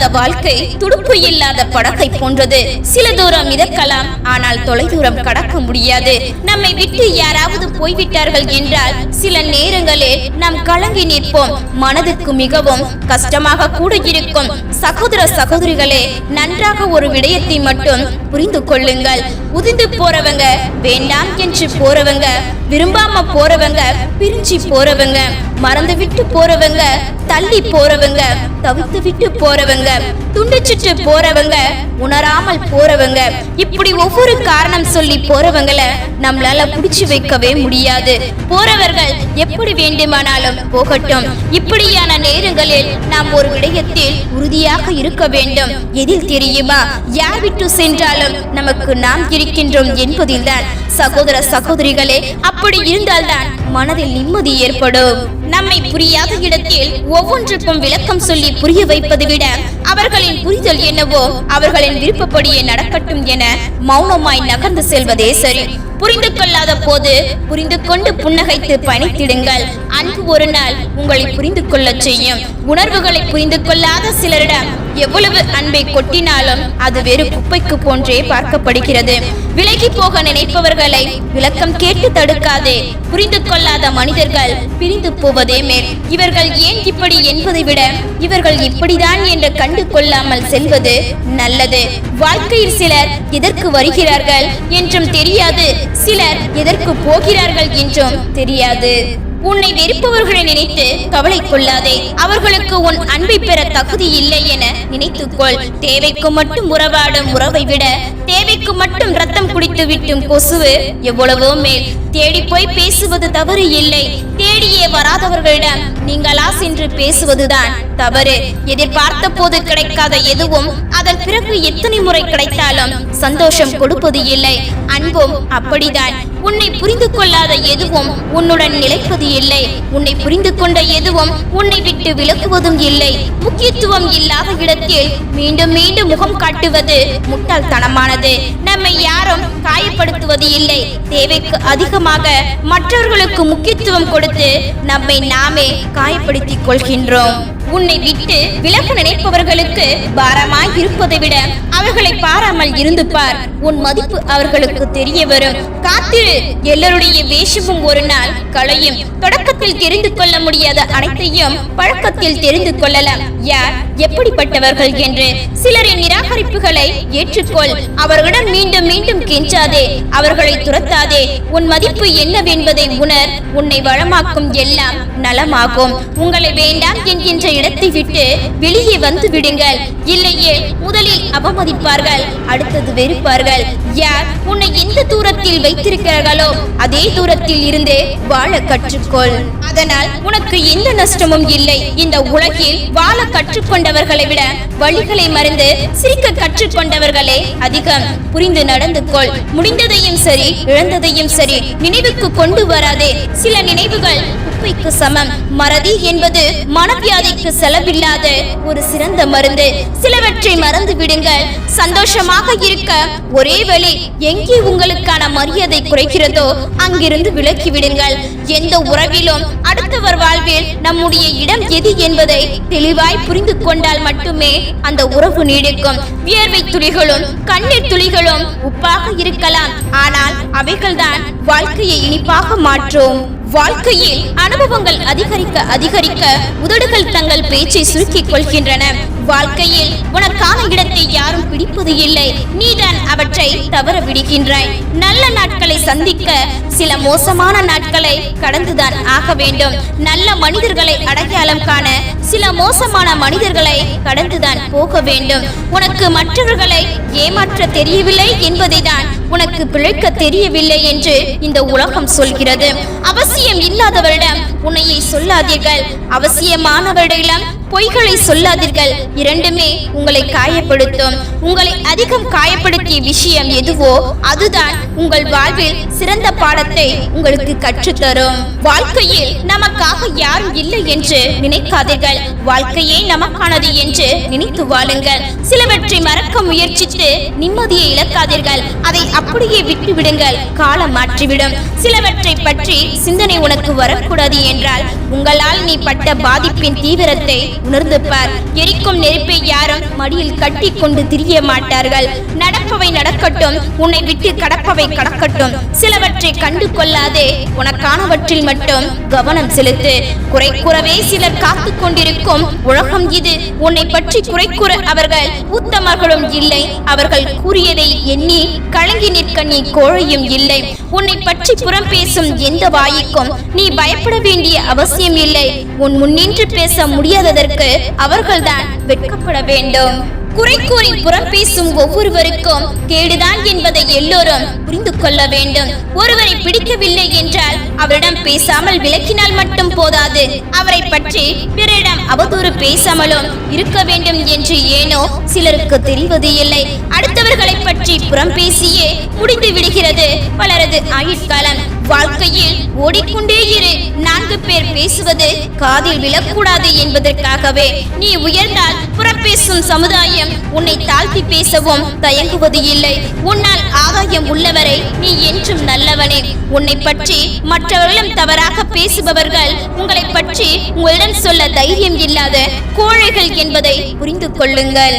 இல்லாத வாழ்க்கை துடுப்பு இல்லாத படத்தை போன்றது. சில தூரம் மிதக்கலாம் ஆனால் தொலைதூரம் கடக்க முடியாது. நம்மை விட்டு யாராவது போய்விட்டார்கள் என்றால் சில நேரங்களில் நாம் கலங்கி நிற்போம். மனதுக்கு மிகவும் கஷ்டமாக கூட இருக்கும். சகோதர சகோதரிகளே நன்றாக ஒரு விடயத்தை மட்டும் புரிந்து கொள்ளுங்கள். உதிந்து போறவங்க வேண்டாம் என்று போறவங்க விரும்பாம போறவங்க பிரிஞ்சு போறவங்க மறந்து விட்டு போறவங்க தள்ளி போறவங்க தவித்து விட்டு போறவங்க துண்டிச்சிட்டு போறவங்க உணராமல் போறவங்க இப்படி ஒவ்வொரு காரணம் சொல்லி போறவங்கள நம்மளால புடிச்சு வைக்கவே முடியாது. போறவர்கள் எப்படி வேண்டுமானாலும் போகட்டும். இப்படியான நேரங்களில் நாம் ஒரு விடயத்தில் உறுதியாக இருக்க வேண்டும். எதில் தெரியுமா? யார் விட்டு சென்றாலும் நமக்கு நாம் இருக்கின்றோம் என்பதில்தான். சகோதர சகோதரிகளே அப்படி இருந்தால்தான் மனதில் நிம்மதி ஏற்படும். நம்மை புரியாத இடத்தில் ஒவ்வொன்றுக்கும் விளக்கம் சொல்லி புரிய வைப்பதை விட அவர்களின் புரிதல் என்னவோ அவர்களின் விருப்பப்படியே நடக்கட்டும் என மௌனமாய் நகர்ந்து செல்வதே சரி. புரிந்து கொள்ளாத போது புரிந்து கொண்டு புன்னகைத்து பயணித்திடுங்கள். அன்பு ஒரு நாள் உங்களை புரிந்து கொள்ளச் செய்யும். உணர்வுகளை புரிந்து கொள்ளாத சிலரிடம் எவ்வளவு அன்பை கொட்டினாலும் அது வெறு குப்பைக்கு போன்றே பார்க்கப்படுகிறது. விலகி போக நினைப்பவர்களை விளக்கம் கேட்டு தடுக்காதே. புரிந்து கொள்ளாத மனிதர்கள் பிரிந்து போவதே மேல். இவர்கள் ஏன் இப்படி என்பதை விட இவர்கள் இப்படிதான் என்று கண்டு கொள்ளாமல் செல்வது நல்லது. வாழ்க்கையில் சிலர் எதற்கு வருகிறார்கள் என்றும் தெரியாது. சிலர் எதற்கு போகிறார்கள் என்றும் தெரியாது. உன்னை வெறுப்பவர்களை நினைத்து கவலை கொள்ளாதே. அவர்களுக்கு உன் அன்பை பெற தகுதி இல்லை என நினைத்துக்கொள். தேவைக்கு மட்டும் உறவாடும் உறவை விட தேவைக்கு மட்டும் ரத்தம் குடித்து விட்டும் கொசுவு எவ்வளவோ மேல். தேடி போய் பேசுவது தவறு இல்லை. தேடியே வராதவர்களிடம் நீங்களா சென்று பேசுவதுதான் தவறு. எதிர்பார்த்த போது கிடைக்காத எதுவும் அதன் பிறகு எத்தனை முறை கிடைத்தாலும் சந்தோஷம் கொடுப்பது இல்லை. அன்பும் அப்படிதான். உன்னை புரிந்து கொள்ளாத எதுவும் உன்னுடன் நிலைப்பது இல்லை. உன்னை புரிந்து கொண்ட எதுவும் உன்னை விட்டு விலகுவதும் இல்லை. முக்கியத்துவம் இல்லாத இடத்தில் மீண்டும் மீண்டும் முகம் காட்டுவது முட்டாள்தனமானது. நம்மை யாரும் காயப்படுத்துவது இல்லை. தேவைக்கு அதிகமாக மற்றவர்களுக்கு முக்கியத்துவம் கொடுத்து நம்மை நாமே காயப்படுத்திக் கொள்கின்றோம். உன்னை விட்டு விலக நினைப்பவர்களுக்கு பாரமாய் இருப்பதை விட அவர்களை பாராமல் இருந்து பார். உன் மதிப்பு அவர்களுக்கு தெரிய வரும். காத்திரு. எல்லோருடைய வேஷமும் ஒரு நாள் களையும். தொடக்கத்தில் தெரிந்து கொள்ள முடியாத அனைத்தையும் பழக்கத்தில் தெரிந்து கொள்ளலாம். யார்? எப்படிப்பட்டவர்கள் என்று சிலரின் நிராகரிப்புகளை ஏற்றுக்கொள். அவர்களிடம் மீண்டும் மீண்டும் கெஞ்சாதே. அவர்களை துரத்தாதே. உன் மதிப்பு என்னவென்பதை உணர். உன்னை வளமாக்கும் எல்லாம் நலமாகும். உங்களை வேண்டாம் என்கின்ற இடத்தை விட்டு வெளியே வந்து விடுங்கள். இல்லையே முதலில் அவமதிப்பார்கள் அடுத்தது வெறுப்பார்கள். யார் உன்னை எந்த தூரத்தில் வைத்திருக்கிறார்களோ அதே தூரத்தில் இருந்தே வாழ கற்றுக்கொள். அதனால் உனக்கு எந்த நஷ்டமும் இல்லை. இந்த உலகில் வாழ கற்றுக்கொண்ட கொண்டவர்களை விட வழிகளை மறந்து சிரிக்க கற்றுக்கொண்டவர்களே அதிகம். புரிந்து நடந்து கொள் முடிந்ததையும் சரி இழந்ததையும் சரி நினைவுக்கு கொண்டு வராதே. சில நினைவுகள் குப்பைக்கு சமம். மறதி என்பது மனவியாதிக்கு செலவில்லாத ஒரு சிறந்த மருந்து. சிலவற்றை மறந்து விடுங்கள். சந்தோஷமாக இருக்க ஒரே வழி எங்கே உங்களுக்கான மரியாதை குறைக்கிறதோ அங்கிருந்து விலக்கி விடுங்கள். எந்த உறவிலும் அடுத்தவர் வாழ்வில் நம்முடைய இடம் எது என்பதை தெளிவாய் புரிந்து கொண்டு கொண்டால் மட்டுமே அந்த உறவு நீடிக்கும். வியர்வை துளிகளும் கண்ணீர் துளிகளும் உப்பாக இருக்கலாம். ஆனால் அவைகள்தான் வாழ்க்கையை இனிப்பாக மாற்றும். வாழ்க்கையில் அனுபவங்கள் அதிகரிக்க அதிகரிக்க உதடுகள் தங்கள் பேச்சை சுருக்கிக் கொள்கின்றன. வாழ்க்கையில் உனக்கான இடத்தை யாரும் பிடிப்பது இல்லை. நீதான் சிலவற்றை தவற விடுகின்றாய். நல்ல நாட்களை சந்திக்க சில மோசமான நாட்களை கடந்துதான் ஆக வேண்டும். நல்ல மனிதர்களை அடையாளம் காண சில மோசமான மனிதர்களை கடந்துதான் போக வேண்டும். உனக்கு மற்றவர்களை ஏமாற்ற தெரியவில்லை என்பதை தான் உனக்கு பிழைக்க தெரியவில்லை என்று இந்த உலகம் சொல்கிறது. அவசியம் இல்லாதவரிடம் உன்னையை சொல்லாதீர்கள். அவசியமானவரிடம் பொய்களை சொல்லாதீர்கள். இரண்டுமே உங்களை காயப்படுத்தும். உங்களை அதிகம் காயப்படுத்திய விஷயம் எதுவோ அதுதான் உங்கள் வாழ்வில் சிறந்த பாடத்தை உங்களுக்கு கற்றுத்தரும். வாழ்க்கையில் நமக்காக யாரும் இல்லை என்று நினைக்காதீர்கள். வாழ்க்கையே நமக்கானது என்று நினைத்து வாழுங்கள். சிலவற்றை மறக்க முயற்சித்து நிம்மதியை இழக்காதீர்கள். அதை அப்படியே விட்டு விடுங்கள் காலம் மாற்றிவிடும். சிலவற்றை பற்றி சிந்தனை உனக்கு வரக்கூடாது என்றால் உங்களால் நீ பட்ட பாதிப்பின் தீவிரத்தை உணர்ந்து பார். எரிக்கும் நெருப்பை யாரும் மடியில் கட்டி கொண்டு திரிய மாட்டார்கள். நடப்பவை நடக்கட்டும் உன்னை விட்டு கடப்பவை கடக்கட்டும். சிலவற்றை கண்டு கொள்ளாதே உனக்கானவற்றில் மட்டும் கவனம் செலுத்து. குறை கூறவே சிலர் காத்து கொண்டிருக்கும் உலகம் இது. உன்னை பற்றி குறை கூற அவர்கள் உத்தமர்களும் இல்லை. அவர்கள் கூறியதை எண்ணி கலங்கி நிற்க நீ கோழையும் இல்லை. உன்னை பற்றி புறம் பேசும் எந்த வாய்க்கும் நீ பயப்பட வேண்டிய அவசியம் இல்லை. உன் முன்னின்று பேச முடியாததற்கு அவர்கள்தான் வெட்கப்பட வேண்டும். குறை கூறி புறம் பேசும் ஒவ்வொருவருக்கும் கேடுதான் என்பதை எல்லோரும் புரிந்து கொள்ள வேண்டும். ஒருவரை பிடிக்கவில்லை என்றால் அவரிடம் பேசாமல் விளக்கினால் மட்டும் போதாது. அவரை பற்றி பிறரிடம் அவதூறு பேசாமலும் இருக்க வேண்டும் என்று ஏனோ சிலருக்கு தெரிவது இல்லை. அடுத்தவர்களை பற்றி புறம் பேசியே முடிந்து விடுகிறது. பலரது ஆயுட்காலம் வாழ்க்கையில் ஓடிக்கொண்டே இரு. நான்கு பேர் பேசுவது காதில் விழக்கூடாது என்பதற்காகவே நீ உயர்ந்தால் புறப்பேசும் சமுதாயம் உன்னை தாழ்த்தி பேசவும் தயங்குவது இல்லை. உன்னால் ஆதாயம் உள்ளவரை நீ என்றும் நல்லவனே. உன்னை பற்றி மற்றவர்களும் தவறாக பேசுபவர்கள் உங்களை பற்றி உங்களிடம் சொல்ல தைரியம் இல்லாத கோழைகள் என்பதை புரிந்து கொள்ளுங்கள்.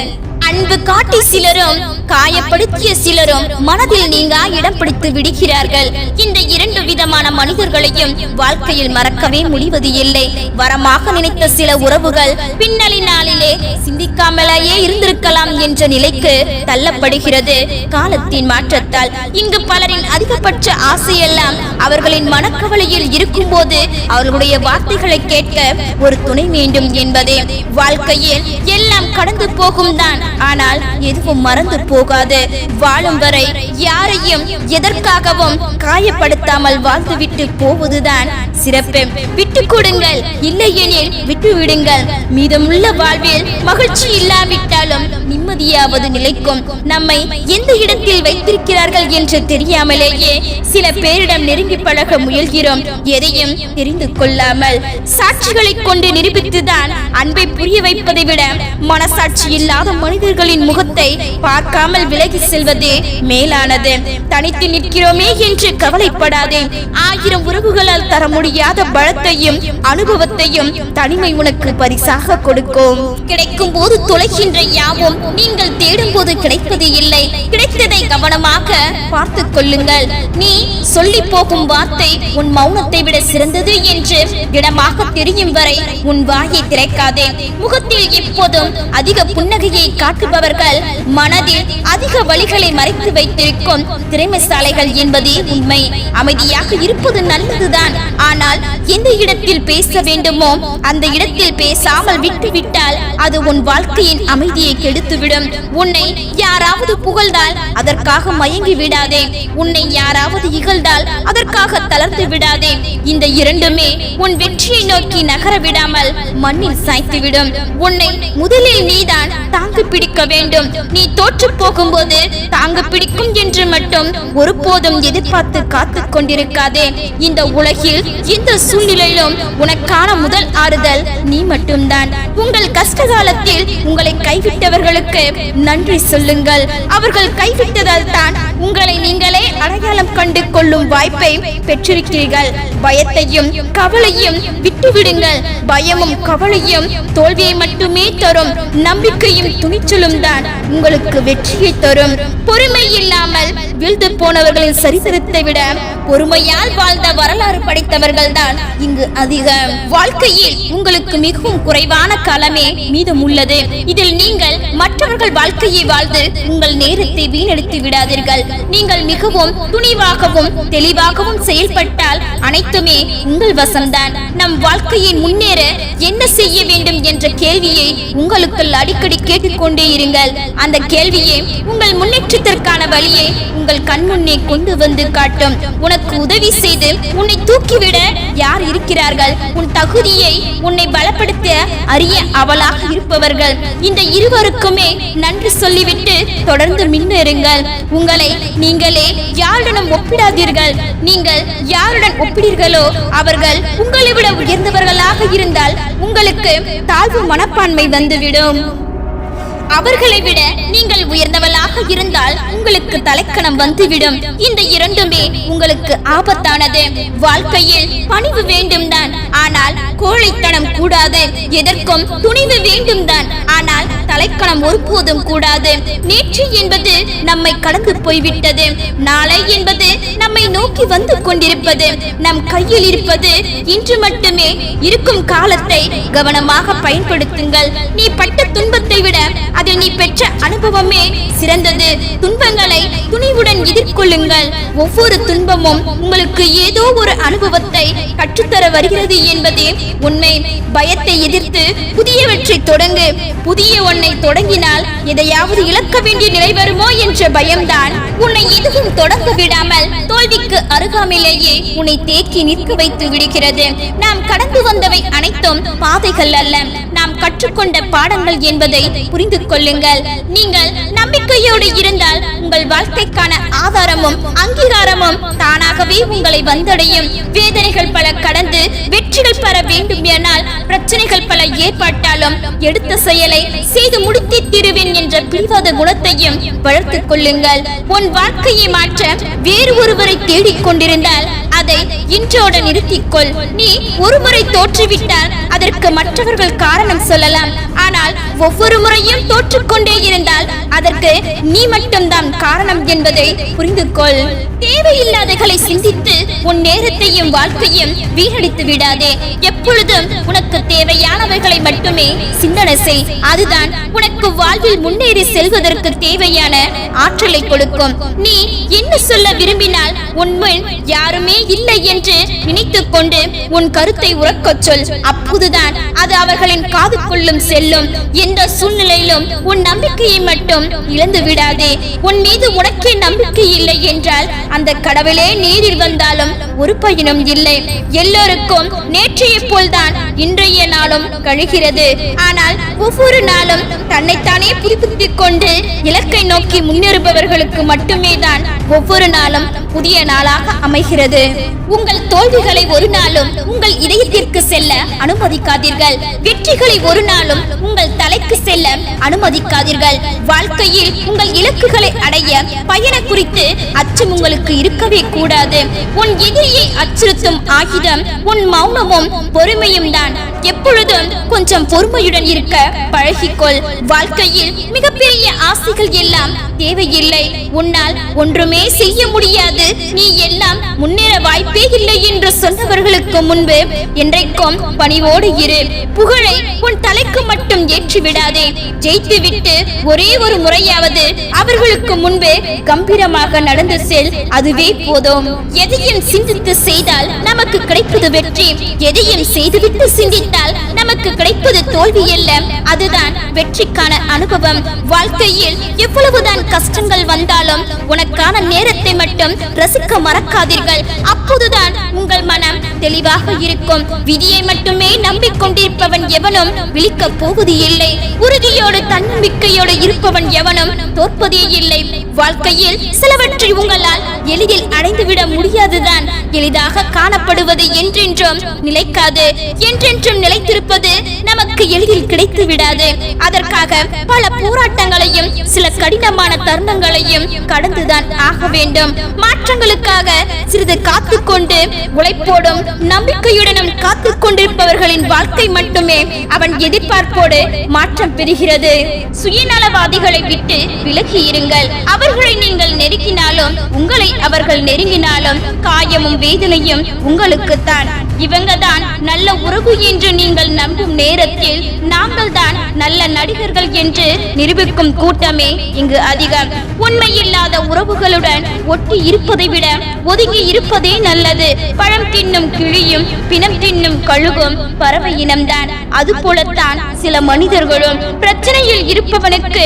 அன்பு காட்டி சிலரும் காயப்படுத்திய சிலரும் மனதில் நீங்க இடம் பிடித்து விடுகிறார்கள். இந்த இரண்டு விதமான மனிதர்களையும் வாழ்க்கையில் மறக்கவே முடிவது இல்லை. வரமாக நினைத்த சில உறவுகள் பின்னலினாலிலே சிந்திக்காமலேயே இருந்திருக்கலாம் என்ற நிலைக்கு தள்ளப்படுகிறது. காலத்தின் மாற்றத்தால் இங்கு பலரின் அதிகபட்ச ஆசையெல்லாம் அவர்களின் மனக்கவலையில் இருக்கும்போது அவர்களுடைய வார்த்தைகளை கேட்க ஒரு துணை வேண்டும் என்பதே. வாழ்க்கையில் எல்லாம் கடந்து போகும் தான் ஆனால் எதுவும் மறந்து போகாது. வாழும் வரை யாரையும் எதற்காகவும் காயப்படுத்தாமல் வாழ்ந்துவிட்டு போவதுதான் சிறப்பு. விட்டு கொடுங்கள் இல்லையெனில் விட்டு விடுங்கள் மீதமுள்ள வாழ்வில் மகிழ்ச்சி இல்லாவிட்டாலும் நிம்மதியாவது நிலைக்கும். நம்மை எந்த இடத்தில் வைத்திருக்கிறார்கள் என்று தெரியாமலேயே சில பேரிடம் நெருங்கி பழக முயல்கிறோம். எதையும் தெரிந்து கொள்ளாமல் சாட்சிகளை கொண்டு நிரூபித்துதான் அன்பை புரிய வைப்பதை விட மனசாட்சி இல்லாத மனிதர்களின் முகத்தை பார்க்காமல் விலகி செல்வதே மேலான மேலானது தனித்து நிற்கிறோமே என்று கவலைப்படாதே. ஆயிரம் உறவுகளால் தர முடியாத பலத்தையும் அனுபவத்தையும் தனிமை உனக்கு பரிசாக கொடுக்கும். கிடைக்கும் போது தொலைகின்ற யாவும் நீங்கள் தேடும் போது கிடைப்பது இல்லை. கிடைத்ததை கவனமாக பார்த்து கொள்ளுங்கள். நீ சொல்லி போகும் வார்த்தை உன் மௌனத்தை விட சிறந்தது என்று இடமாக தெரியும் வரை உன் வாயை திறக்காதே. முகத்தில் எப்போதும் அதிக புன்னகையை காட்டுபவர்கள் மனதில் அதிக வழிகளை மறைத்து வைத்திருக்க வைத்திருக்கும் திறமைசாலைகள் என்பதே உண்மை. அமைதியாக இருப்பது நல்லதுதான். ஆனால் எந்த இடத்தில் பேச வேண்டுமோ அந்த இடத்தில் பேசாமல் விட்டுவிட்டால் அது உன் வாழ்க்கையின் அமைதியை கெடுத்துவிடும். உன்னை யாராவது புகழ்ந்தால் அதற்காக மயங்கி விடாதே. உன்னை யாராவது இகழ்ந்தால் அதற்காக தளர்ந்து விடாதே. இந்த இரண்டுமே உன் வெற்றியை நோக்கி நகர விடாமல் மண்ணில் சாய்த்துவிடும். உன்னை முதலில் நீதான் தாங்கு பிடிக்க வேண்டும். நீ தோற்று போகும்போது தாங்கு பிடிக்கும் என்று மட்டும் ஒருபோதும் எதிர்பார்த்து காத்து கொண்டிருக்காதே இந்த உலகில் இந்த சூழ்நிலையிலும் உனக்கான முதல் ஆறுதல் நீ மட்டும்தான். உங்கள் கஷ்ட காலத்தில் உங்களை கைவிட்டவர்களுக்கு நன்றி சொல்லுங்கள். அவர்கள் கைவிட்டதால் தான் உங்களை நீங்களே அடையாளம் கண்டு கொள்ளும் வாய்ப்பை பெற்றிருக்கிறீர்கள். பயத்தையும் கவலையும் விட்டுவிடுங்கள். பயமும் கவலையும் தோல்வியை மட்டுமே தரும். நம்பிக்கையும் துணிச்சலும் தான் உங்களுக்கு வெற்றியை தரும். பொறுமை இல்லாமல் வீழ்ந்து போனவர்களின் சரித்திரத்தை விட பொறுமையால் வாழ்ந்த வரலாறு படைத்தவர்கள் தான் இங்கு அதிகம். வாழ்க்கையில் உங்களுக்கு மிகவும் குறைவான காலமே மீதம் உள்ளது இதில் நீங்கள் மற்றவர்கள் வாழ்க்கையை வாழ்ந்து உங்கள் நேரத்தை வீணடித்து விடாதீர்கள். நீங்கள் மிகவும் துணிவாகவும் தெளிவாகவும் செயல்பட்டால் அனைத்துமே உங்கள் வசம்தான். நம் வாழ்க்கையின் முன்னேற என்ன செய்ய வேண்டும் என்ற கேள்வியை உங்களுக்குள் அடிக்கடி கேட்டுக்கொண்டே இருங்கள். அந்த கேள்வியே உங்கள் முன்னேற்றத்திற்கான வழியை உங்கள் கண்முன்னே கொண்டு வந்து காட்டும். உனக்கு உதவி செய்து உன்னை தூக்கிவிட யார் இருக்கிறார்கள்? உன் தகுதியை உன்னை பலப்படுத்த அறிய அவளாக இருப்பவர்கள். இந்த இருவருக்குமே நன்றி சொல்லிவிட்டு தொடர்ந்து முன்னேறுங்கள் உங்களை நீங்களே யாருடனும் ஒப்பிடாதீர்கள். நீங்கள் யாருடன் ஒப்பிடீர்களோ அவர்கள் உங்களை விட உயர்ந்தவர்களாக இருந்தால் உங்களுக்கு தாழ்வு மனப்பான்மை வந்துவிடும். அவர்களை விட நீங்கள் உயர்ந்தவளாக இருந்தால் உங்களுக்கு தலைக்கணம் வந்துவிடும். இந்த இரண்டுமே உங்களுக்கு ஆபத்தானது. வாழ்க்கையில் பணிவு வேண்டும் தான் ஆனால் கோழைத்தனம் கூடாது. எதற்கும் துணிவு வேண்டும் தான் ஆனால் தலைக்கணம் ஒருபோதும் கூடாது. நேற்று என்பது நம்மை கடந்து போய்விட்டது. நாளை என்பது நம்மை நோக்கி வந்து கொண்டிருப்பது. நம் கையில் இருப்பது இன்று மட்டுமே. இருக்கும் காலத்தை கவனமாக பயன்படுத்துங்கள். நீ பட்ட துன்பத்தை விட அதில் நீ பெற்ற அனுபவமே சிறந்தது. துன்பங்களை துணிவுடன் எதிர்கொள்ளுங்கள். ஒவ்வொரு துன்பமும் உங்களுக்கு ஏதோ ஒரு அனுபவத்தை கற்றுத்தர வருகிறது என்பதே உண்மை. பயத்தை எதிர்த்து புதியவற்றை தொடங்கு. புதிய ஒன்று தொடங்கினால் எதையாவது இழக்க வேண்டிய நிலை வருமோ என்ற பயம்தான். உன்னை எதுவும் தொடங்க விடாமல் தோல்விக்கு அருகாமையிலேயே உன்னை தேக்கி நிற்க வைத்து விடுகிறது. நாம் கடந்து வந்தவை அனைத்தும் பாதைகள் அல்ல. நாம் கற்றுக்கொண்ட பாடங்கள் என்பதை புரிந்து கொள்ளுங்கள். நீங்கள் நம்பிக்கையோடு இருந்தால் உங்கள் வாழ்க்கைக்கான ஆதாரமும் அங்கீகாரமும் தானாகவே உங்களை வந்தடையும். வேதனைகள் பல கடந்து வெற்றிகள் பெற வேண்டும் எனால் பிரச்சனைகள் ஏற்பட்டாலும் எடுத்த செயலை செய்து முடித்தி திருவேன் என்ற பிடிவாத குணத்தையும் வளர்த்துக் கொள்ளுங்கள். உன் வாழ்க்கையை மாற்ற வேறு ஒருவரை தேடிக் கொண்டிருந்தால் அதை இன்றோட நிறுத்திக்கொள். நீ ஒருமுறை தோற்றுவிட்டால் அதற்கு மற்றவர்கள் காரணம் சொல்லலாம். ஆனால் ஒவ்வொரு முறையும் தோற்றுக்கொண்டே இருந்தால் அதற்கு நீ மட்டும்தான் காரணம் என்பதை புரிந்து கொள் தேவையில்லாதகளை சிந்தித்து உன் நேரத்தையும் வாழ்க்கையும் வீணடித்து விடாதே. எப்பொழுதும் உனக்கு தேவையானவைகளை மட்டுமே சிந்தனை செய். அதுதான் உனக்கு வாழ்வில் முன்னேறி செல்வதற்கு தேவையான ஆற்றலை கொடுக்கும். நீ என்ன சொல்ல விரும்பினால் உன்முன் யாருமே இல்லை என்று நினைத்துக் கொண்டு உன் கருத்தை உறக்கச் சொல். அப்போதுதான் அது அவர்களின் காதுக்குள்ளும் செல்லும். எந்த சூழ்நிலையிலும் உன் நம்பிக்கையை மட்டும் இழந்து விடாதே. உன் மீது உனக்கே நம்பிக்கை இல்லை என்றால் அந்த கடவுளே நீரில் வந்தாலும் ஒரு பயனும் இல்லை. எல்லோருக்கும் நேற்றைய போல்தான் இன்றைய நாளும் கழிகிறது. ஆனால் ஒவ்வொரு நாளும் தன்னைத்தானே புதுப்பித்துக் கொண்டு இலக்கை நோக்கி முன்னேறுபவர்களுக்கு மட்டுமே தான் ஒவ்வொரு நாளும் புதிய நாளாக அமைகிறது. உங்கள் தோல்விகளை ஒரு நாளும் உங்கள் இதயத்திற்கு செல்ல அனுமதி அனுமதிக்காதீர்கள். வெற்றிகளை ஒரு நாளும் உங்கள் தலைக்கு செல்ல அனுமதிக்காதீர்கள். வாழ்க்கையில் உங்கள் இலக்குகளை அடைய பயண குறித்து அச்சம் உங்களுக்கு இருக்கவே கூடாது. உன் எதிரியை அச்சுறுத்தும் ஆயுதம் உன் மௌனமும் பொறுமையும் தான். எப்பொழுதும் கொஞ்சம் பொறுமையுடன் இருக்க பழகிக்கொள். வாழ்க்கையில் மிகப்பெரிய ஆசைகள் எல்லாம் தேவையில்லை. உன்னால் ஒன்றுமே செய்ய முடியாது. நீ எல்லாம் முன்னேற வாய்ப்பே இல்லை என்று சொன்னவர்களுக்கு முன்பு என்றைக்கும் பணிவோடு இரு புகழை உன் தலைக்கு மட்டும் ஏற்றி விடாதே ஜெயித்து விட்டு ஒரே ஒரு முறையாவது அவர்களுக்கு முன்பே கம்பீரமாக நடந்து செல். அதுவே போதும். எதையும் சிந்தித்து செய்தால் நமக்கு கிடைப்பது வெற்றி. எதையும் செய்துவிட்டு சிந்தித்தால் நமக்கு கிடைப்பது தோல்வி அல்ல அதுதான் வெற்றிக்கான அனுபவம். வாழ்க்கையில் எவ்வளவுதான் கஷ்டங்கள் வந்தாலும் உனக்கான நேரத்தை மட்டும் ரசிக்க மறக்காதீர்கள். அப்போதுதான் உங்கள் மனம் தெளிவாக இருக்கும். விதியை மட்டுமே நம்பிக்கொண்டிருப்பவன் எவனும் விழிக்க போவது இல்லை. உறுதியோடு தன்னம்பிக்கையோடு இருப்பவன் எவனும் தோற்பதே இல்லை. வாழ்க்கையில் சிலவற்றை உங்களால் எளிதில் அடைந்துவிட முடியாதுதான். எளிதாக காணப்படுவது என்றென்றும் நிலைக்காது. என்றென்றும் நிலைத்திருப்பது நமக்கு எளிதில் கிடைத்து விடாது அதற்காக பல போராட்டங்களையும் சில கடினமான தருணங்களையும் கடந்துதான் ஆக வேண்டும். மாற்றங்களுக்காக சிறிது காத்துக்கொண்டு உழைப்போடும் நம்பிக்கையுடனும் காத்துக் கொண்டிருப்பவர்களின் வாழ்க்கை மட்டுமே அவன் எதிர்பார்ப்போடு மாற்றம் பெறுகிறது. சுயநலவாதிகளை விட்டு விலகி இருங்கள். அவர்களை நீங்கள் நெருக்கினாலும் உங்களை அவர்கள் நெருங்கினாலும் காயமும் வேதனையும் உங்களுக்குத்தான். இவங்க தான் நல்ல உறவு என்று நீங்கள் நம்பும் நேரத்தில் நாங்கள் தான் நல்ல நடிகர்கள் என்று நிரூபிக்கும் கூட்டமே இங்கு அதிகம். உண்மையில்லாத உறவுகளுடன் ஒட்டி இருப்பதை விட ஒதுங்கி இருப்பதே நல்லது. பழம் தின்னும் கிளியும் பிணம் தின்னும் கழுகும் பறவை இனம்தான். அது போலத்தான் சில மனிதர்களும் பிரச்சனையில் இருப்பவனுக்கு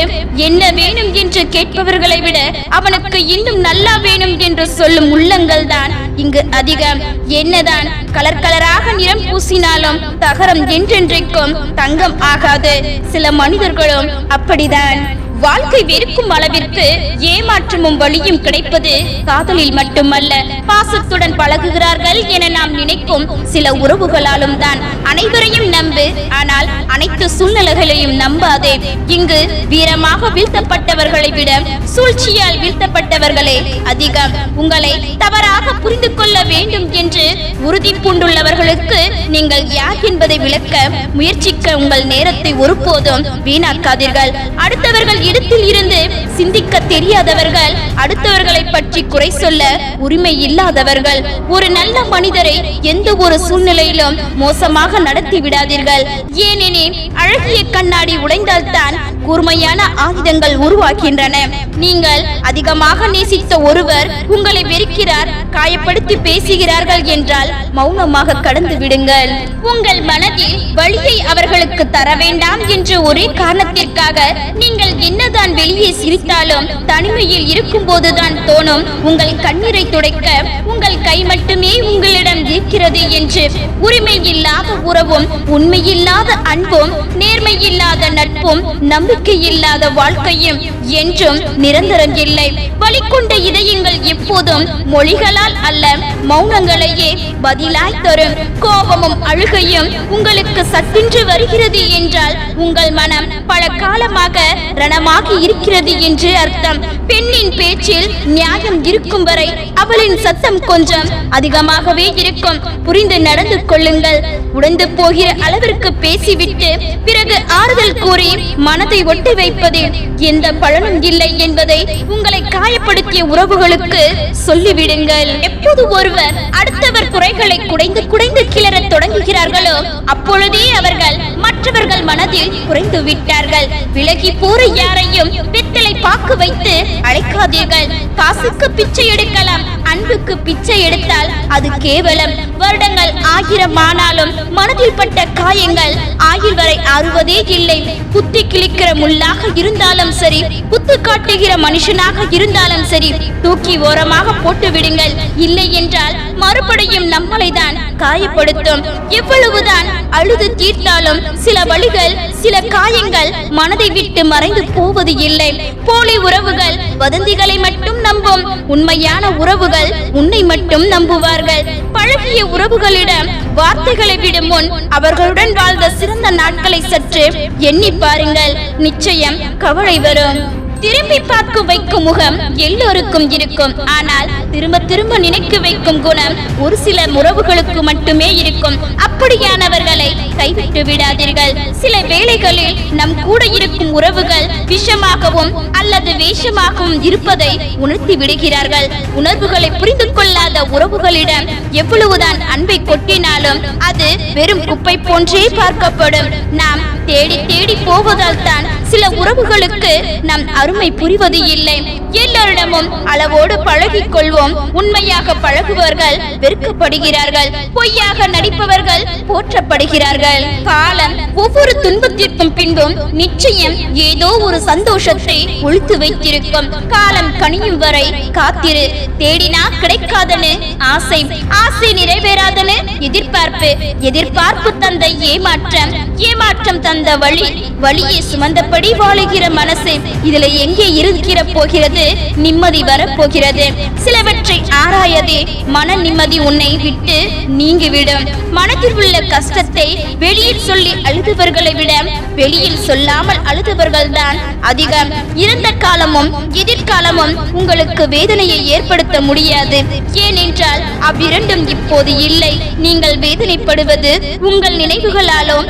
என்ன வேணும் என்று கேட்பவர்களை விட அவனுக்கு இன்னும் நல்லா வேணும் என்று சொல்லும் உள்ளங்கள் தான் இங்கு அதிகம். என்னதான் கலர் கலராக நிறம் பூசினாலும் தகரம் என்றென்றைக்கும் தங்கம் ஆகாது. சில மனிதர்களும் அப்படிதான். வாழ்க்கை வெறுக்கும் அளவிற்கு ஏமாற்றமும் வழியும் கிடைப்பது காதலில் மட்டுமல்ல பாசத்துடன் பழகுகிறார்கள் என நாம் நினைக்கும் சில உறவுகளாலும் தான். அனைவரையும் நம்பு ஆனால் அனைத்து சூழ்நிலைகளையும் நம்பாதே. இங்கு வீரமாக வீழ்த்தப்பட்டவர்களை விட சூழ்ச்சியால் வீழ்த்தப்பட்டவர்களே அதிகம். உங்களை தவறாக புரிந்து கொள்ள வேண்டும் என்று உறுதி பூண்டுள்ளவர்களுக்கு நீங்கள் யார் என்பதை விளக்க முயற்சிக்க உங்கள் நேரத்தை ஒருபோதும் வீணாக்காதீர்கள். அடுத்தவர்கள் இடத்தில் இருந்து சிந்திக்க தெரியாதவர்கள் அடுத்தவர்களை பற்றி குறை சொல்ல உரிமை இல்லாதவர்கள் ஒரு நல்ல மனிதரை எந்த ஒரு சூழ்நிலையிலும் மோசமாக நடத்தி விடாதீர்கள். ஏனெனில் அழகிய கண்ணாடி உடைந்தால்தான் கூர்மையான ஆயுதங்கள் உருவாகின்றன. நீங்கள் அதிகமாக நேசித்த ஒருவர் உங்களை வெறுக்கிறார் காயப்படுத்தி பேசுகிறார்கள் என்றால் மௌனமாக கடந்து விடுங்கள். உங்கள் மனதில் வழியை அவர்களுக்கு தர வேண்டாம் என்ற ஒரே காரணத்திற்காக நீங்கள் என்னதான் வெளியே சிரித்தாலும் தனிமையில் இருக்கும் போதுதான் தோணும் உங்கள் கண்ணீரை துடைக்க உங்கள் கை மட்டுமே உங்களிடம் இருக்கிறது என்று. உரிமை இல்லாத உறவும் உண்மையில்லாத அன்பும் நேர்மையில்லாத நட்பும் நம்பிக்கை இல்லாத வாழ்க்கையும் என்றும் நிரந்தரம் இல்லை வலிக்கொண்ட இதயங்கள் எப்போதும் மொழிகளால் அல்ல மௌனங்களையே பதிலாய் தரும். கோபமும் அழுகையும் உங்களுக்கு சத்தென்று வருகிறது என்றால் உங்கள் மனம் பல காலமாக ரணமாகி இருக்கிறது என்று அர்த்தம். பெண்ணின் பேச்சில் நியாயம் இருக்கும் வரை அவளின் சத்தம் கொஞ்சம் அதிகமாகவே இருக்கும். புரிந்து நடந்து கொள்ளுங்கள். உடைந்து போகிற அளவிற்கு பேசிவிட்டு பிறகு ஆறுதல் கூற மனதை ஒட்டி வைப்பதில் எந்த பலனும் இல்லை என்பதை உங்களை காயப்படுத்திய உறவுகளுக்கு சொல்லிவிடுங்கள். எப்போது ஒருவர் அடுத்தவர் குறைகளை குடைந்து குடைந்து கிளறத் தொடங்குகிறார்களோ அப்பொழுதே அவர்கள் மற்றவர்கள் மனதில் குறைந்து விட்டார்கள். விலகி போற யாரையும் பித்தளை பாக்கு வைத்து அழைக்காதீர்கள். காசுக்கு பிச்சை எடுக்கலாம் அன்புக்கு பிச்சை எடுத்தால் அது கேவலம். வருடங்கள் ஆயிரம் ஆனாலும் மனதில் பட்ட காயங்கள் ஆயில் வரை அறுவதே இல்லை. புத்தி கிழிக்கிற முள்ளாக இருந்தாலும் சரி புத்து காட்டுகிற மனுஷனாக இருந்தாலும் சரி தூக்கி ஓரமாக போட்டு விடுங்கள். இல்லை என்றால் மறுபடியும் நம்மளை தான் காயப்படுத்தும். எவ்வளவுதான் அழுது தீர்த்தாலும் சில வழிகள் சில காயங்கள் மனதை விட்டு மறைந்து போவது இல்லை. போலி உறவுகள் வதந்திகளை மட்டும் நம்பும் உண்மையான உறவுகள் உன்னை மட்டும் நம்புவார்கள். பழகிய உறவுகளிடம் வார்த்தைகளை விடும் முன் அவர்களுடன் வாழ்ந்த சிறந்த நாட்களை சற்று எண்ணி பாருங்கள். நிச்சயம் கவலை வரும். திரும்பி பார்க்க வைக்கும் முகம் எல்லோருக்கும் இருக்கும். ஆனால் திரும்ப திரும்ப நினைக்க வைக்கும் குணம் ஒரு சில உறவுகளுக்கு மட்டுமே இருக்கும். அப்படியானவர்களை கைவிட்டு விடாதீர்கள். சில வேளைகளில் நம் கூட இருக்கும் உறவுகள் விஷமாகவும் அல்லது வேஷமாகவும் இருப்பதை உணர்த்தி விடுகிறார்கள். உணர்வுகளை புரிந்து கொள்ளாத உறவுகளிடம் எவ்வளவுதான் அன்பை கொட்டினாலும் அது வெறும் குப்பை போன்றே பார்க்கப்படும். நாம் தேடி தேடி போவதால் தான் சில உறவுகளுக்கு நம் அருமை புரிவது இல்லை. எல்லோரிடமும் அளவோடு பழகிக் கொள்வோம் உண்மையாக பழகுபவர்கள் வெறுக்கப்படுகிறார்கள். பொய்யாக நடிப்பவர்கள் போற்றப்படுகிறார்கள். காலம் ஒவ்வொரு துன்பத்திற்கும் பின்பும் நிச்சயம் ஏதோ ஒரு சந்தோஷத்தை ஒழித்து வைத்திருக்கும். காலம் கனியும் வரை காத்திரு. தேடினா கிடைக்காதனு ஆசை. ஆசை நிறைவேறாதனு எதிர்பார்ப்பு. எதிர்பார்ப்பு தந்த ஏமாற்றம் ஏமாற்றம் தந்த வழி வழியை சுமந்தபடி வாழுகிற மனசு இதுல எங்கே இருக்கிற போகிறது நிம்மதி வரப்போகிறது. சிலவற்றை ஆராயதே மன நிம்மதி உன்னை விட்டு நீங்கிவிடும். மனத்தில் உள்ள கஷ்டத்தை வெளியில் சொல்லி அழுதுவர்களை விட வெளியில் சொல்லாமல் அழுதுவர்கள் தான் அதிகம். இறந்த காலமும் எதிர்காலமும் உங்களுக்கு வேதனையை ஏற்படுத்த முடியாது. ஏனென்றால் அவ்விரண்டும் இப்போது இல்லை. நீங்கள் வேதனைப்படுவது உங்கள் நினைவுகளாலும்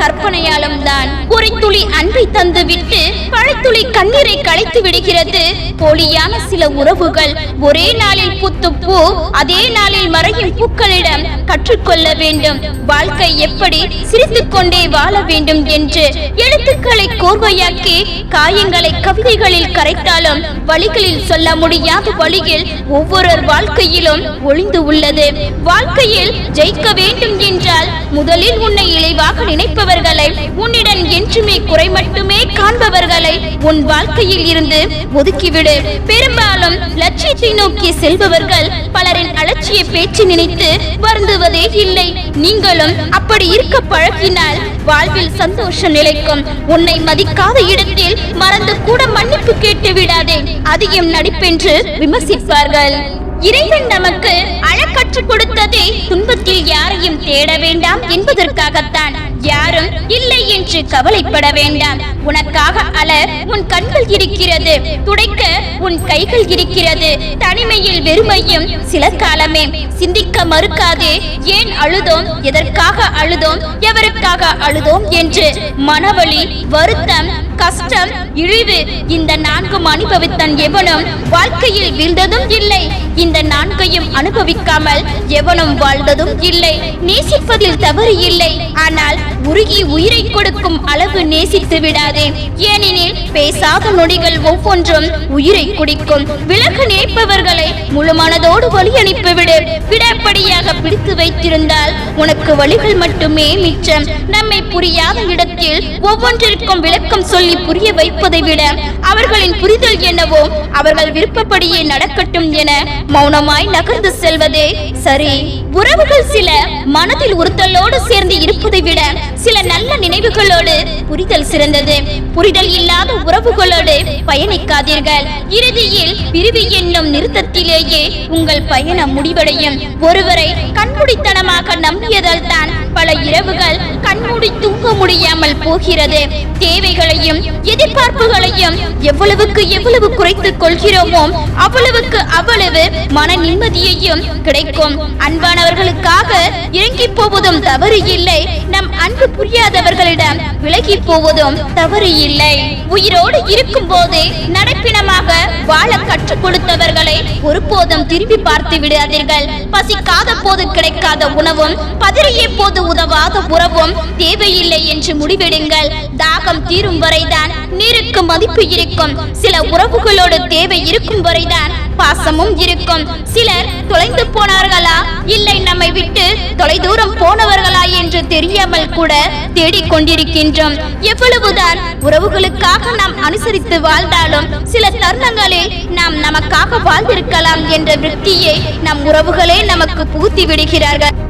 கற்பனையாலும் தான் ஒரு துளி அன்பை தந்து விட்டு பழத்துளி கண்ணீரை களைத்து விடுகிறது. போலியான சில உறவுகள் ஒரே நாளில் புத்து பூ அதே நாளில் மறையும் பூக்களிடம் கற்றுக்கொள்ள வேண்டும். வாழ்க்கை எப்படி சிரித்துக் கொண்டே வாழ வேண்டும் என்று எழுத்துக்களை கோர்வையாக்கி காயங்களை கவிதைகளில் கரைத்தாலும் வழிகளில் சொல்ல முடியாத வழியில் ஒவ்வொரு வாழ்க்கையிலும் ஒளிந்து உள்ளது. வாழ்க்கையில் ஜெயிக்க வேண்டும் என்றால் முதலில் உன்னை இளைவாக நினைப்பவர்களை உன்னிடம் என்றுமே குறை மட்டுமே காண்பவர்களை உன் வாழ்க்கையில் இருந்து ஒதுக்கிவிடு. பெரும்பாலும் லட்சியத்தை நோக்கி செல்பவர்கள் பலரின் அலட்சிய பேச்சு நினைத்து வருந்துவதே இல்லை. நீங்களும் அப்படி இருக்க பழகினால் வாழ்வில் சந்தோஷம் நிலைக்கும். உன்னை மதிக்காத இடத்தில் மறந்து கூட மன்னிப்பு கேட்டு விடாதே. அதிகம் நடிப்பென்று விமர்சிப்பார்கள். இறைவன் நமக்கு அழக்கற்றுக் கொடுத்ததே துன்பத்தில் யாரையும் தேட வேண்டாம் என்பதற்காகத்தான் யாரும் இல்லை என்று கவலைப்பட வேண்டாம். உனக்காக அல உன் கண்கள் இருக்கிறது. துடைக்க உன் கைகள் இருக்கிறது. தனிமையில் வெறுமையும் சில காலமே. சிந்திக்க மறுக்காதே. ஏன் அழுதோம்? எதற்காக அழுதோம்? எவருக்காக அழுதோம் என்று மனவழி வருத்தம் கஷ்டம் இழிவு இந்த நான்கும் அனுபவித்தன் எவனும் வாழ்க்கையில் வீழ்ந்ததும் இல்லை. இந்த நான்கையும் அனுபவிக்காமல் எவனும் வாழ்ந்ததும் இல்லை. நேசிப்பதில் தவறு இல்லை. ஆனால் உருகி உயிரை கொடுக்கும் அளவு நேசித்து விடாதே. ஏனெனில் பேசாத நொடிகள் ஒவ்வொன்றும் உயிரை குடிக்கும். விலக நினைப்பவர்களை முழு மனதோடு வழி அனுப்பிவிடு விடப்படியாக பிடித்து வைத்திருந்தால் உனக்கு வழிகள் மட்டுமே மிச்சம். நம்மை புரியாத இடத்தில் ஒவ்வொன்றிற்கும் விளக்கம் சொல்லி புரிய வைப்பதை விட அவர்களின் புரிதல் என்னவோ அவர்கள் விருப்பப்படியே நடக்கட்டும் என மௌனமாய் நகர்ந்து செல்வதே சரி. உறவுகள் சில மனதில் உறுத்தலோடு சேர்ந்து இருப்பதை விட சில நல்ல நினைவுகளோடு புரிதல் சிறந்தது. புரிதல் இல்லாத உறவுகளோடு பயணிக்காதீர்கள். இறுதியில் பிரிவு என்னும் நிறுத்தத்திலேயே உங்கள் பயணம் முடிவடையும். ஒருவரை கண்முடித்தனமாக நம்பியதால் தான் பல இரவுகள் கண்மூடி தூங்க முடியாமல் போகிறது. தேவைகளையும் எதிர்பார்ப்புகளையும் எவ்வளவுக்கு எவ்வளவு குறைத்துக் கொள்கிறோமோ அவ்வளவுக்கு அவ்வளவு மன நிம்மதியையும் கிடைக்கும். அன்பானவர்களுக்காக இறங்கி போவதும் தவறு இல்லை. நம் அன்பு புரியாதவர்களிடம் விலகி போவதும் தவறு இல்லை. உயிரோடு இருக்கும் போதே நடைப்பிணமாக வாழ கற்றுக் கொடுத்தவர்களை ஒருபோதும் திரும்பி பார்த்து விடாதீர்கள். பசிக்காத போது கிடைக்காத உணவும் பதறிய போது உதவாத உறவும் தேவையில்லை என்று முடிவெடுங்கள். தாகம் தீரும் வரைதான் நீருக்கு மதிப்பு இருக்கும். சில உறவுகளோடு தேவை இருக்கும் வரைதான் பாசமும் இருக்கும். சிலர் தொலைந்து போனார்களா? இல்லை நம்மை விட்டு தொலைதூரம் போனவர்களா என்று தெரியாமல் கூட தேடிக் கொண்டிருக்கின்றோம். எவ்வளவுதான் உறவுகளுக்காக நாம் அனுசரித்து வாழ்ந்தாலும் சில தருணங்களில் நாம் நமக்காக வாழ்ந்திருக்கலாம் என்ற விருத்தியை நம் உறவுகளே நமக்கு புகுத்தி விடுகிறார்கள்.